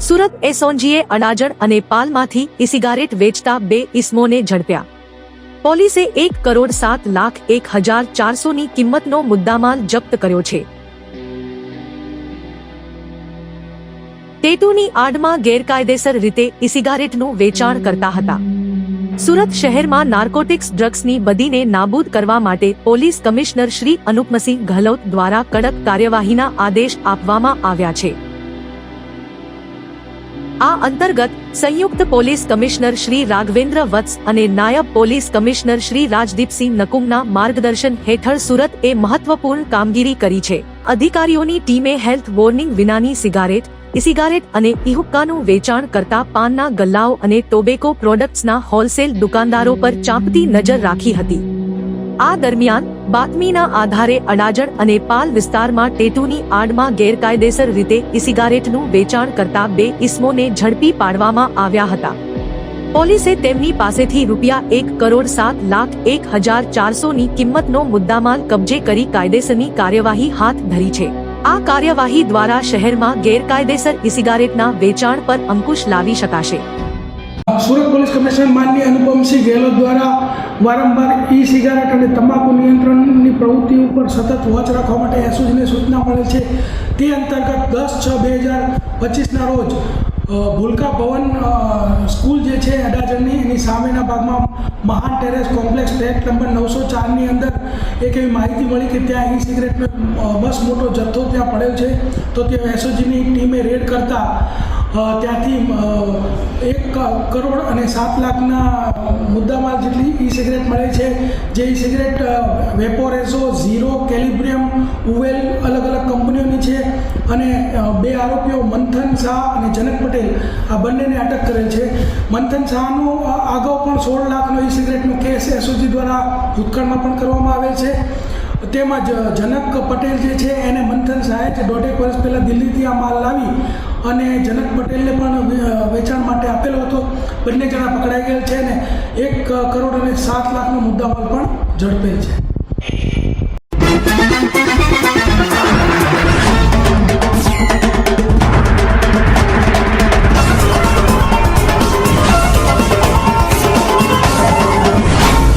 સુરત એસઓનજીએ અડાજણ અને પાલમાંથી ઈ સિગારેટ વેચતા બે ઇસમોને ઝડપ્યા. પોલીસે એક કરોડ સાત લાખ એક હજાર ચારસોની કિંમતનો મુદ્દામાલ જપ્ત કર્યો છે. ટેટુની આડમાં ગેરકાયદેસર રીતે ઈ સિગારેટનું વેચાણ કરતા હતા. સુરત શહેરમાં નાર્કોટિક્સ ડ્રગ્સની બદીને નાબૂદ કરવા માટે પોલીસ કમિશનર શ્રી અનુપમસિંહ ગહલોત દ્વારા કડક કાર્યવાહીના આદેશ આપવામાં આવ્યા છે. આ અંતર્ગત સંયુક્ત પોલીસ કમિશનર શ્રી રાઘવેન્દ્ર વત્સ અને નાયબ પોલીસ કમિશનર શ્રી રાજદીપસિંહ નકુમના માર્ગદર્શન હેઠળ સુરત એ મહત્વપૂર્ણ કામગીરી કરી છે. અધિકારીઓની ટીમે હેલ્થ વોર્નિંગ વિનાની સિગારેટ સિગારેટ અને ઇહુક્કાનું વેચાણ કરતા પાનના ગલ્લાઓ અને ટોબેકો પ્રોડક્ટ્સના હોલસેલ દુકાનદારો પર ચાંપતી નજર રાખી હતી. આ દરમિયાન બાતમીના આધારે અડાજણ અને પાલ વિસ્તારમાં ટેટુની આડમાં ગેરકાયદેસર રીતે ઇસિગારેટનું વેચાણ કરતા બે ઇસમોને ઝડપી પાડવામાં આવ્યા હતા. પોલીસે તેમની પાસેથી રૂપિયા એક કરોડ સાત લાખ એક હજાર ચારસોની કિંમતનો મુદ્દામાલ કબજે કરી કાયદેસરની કાર્યવાહી હાથ ધરી છે. આ કાર્યવાહી દ્વારા શહેરમાં ગેરકાયદેસર ઇસિગારેટના વેચાણ પર અંકુશ લાવી શકાશે. સુરત પોલીસ કમિશનર માનની અનુપમસિંહ ગેહલોત દ્વારા વારંવાર ઈ સિગારેટ અને તમાકુ નિયંત્રણની પ્રવૃત્તિ ઉપર સતત વોચ રાખવા માટે એસઓજીને સૂચના મળે છે. તે અંતર્ગત દસ છ બે હજાર પચીસના રોજ ભૂલકા ભવન સ્કૂલ જે છે અડાજણની એની સામેના ભાગમાં મહાન ટેરેસ કોમ્પ્લેક્સ ફ્લેટ નંબર નવસો ચારની અંદર એક એવી માહિતી મળી કે ત્યાં ઈ સિગરેટનો બસ મોટો જથ્થો ત્યાં પડેલ છે. તો ત્યાં એસઓજીની ટીમે રેડ કરતા ત્યાંથી એક કરોડ અને સાત લાખના મુદ્દામાં જેટલી ઈ સિગરેટ મળે છે. જે ઈ સિગરેટ વેપોરેસો ઝીરો, કેલિબ્રિયમ, ઉવેલ, અલગ અલગ કંપનીઓની છે. અને બે આરોપીઓ મંથન શાહ અને જનક પટેલ આ બંનેને અટક કરેલ છે. મંથન શાહનો અગાઉ પણ સોળ લાખનો ઈ સિગરેટનો કેસ એસઓજી દ્વારા ભૂતકાળમાં પણ કરવામાં આવેલ છે. તેમજ જનક પટેલ જે છે એને મંથન સાહેબ દોઢેક વર્ષ પહેલાં દિલ્હીથી આ માલ લાવી અને જનક પટેલને પણ વેચાણ માટે આપેલો હતો. બંને જણા પકડાઈ ગયેલ છે અને એક કરોડ અને સાત લાખનો મુદ્દામાલ પણ ઝડપેલ છે.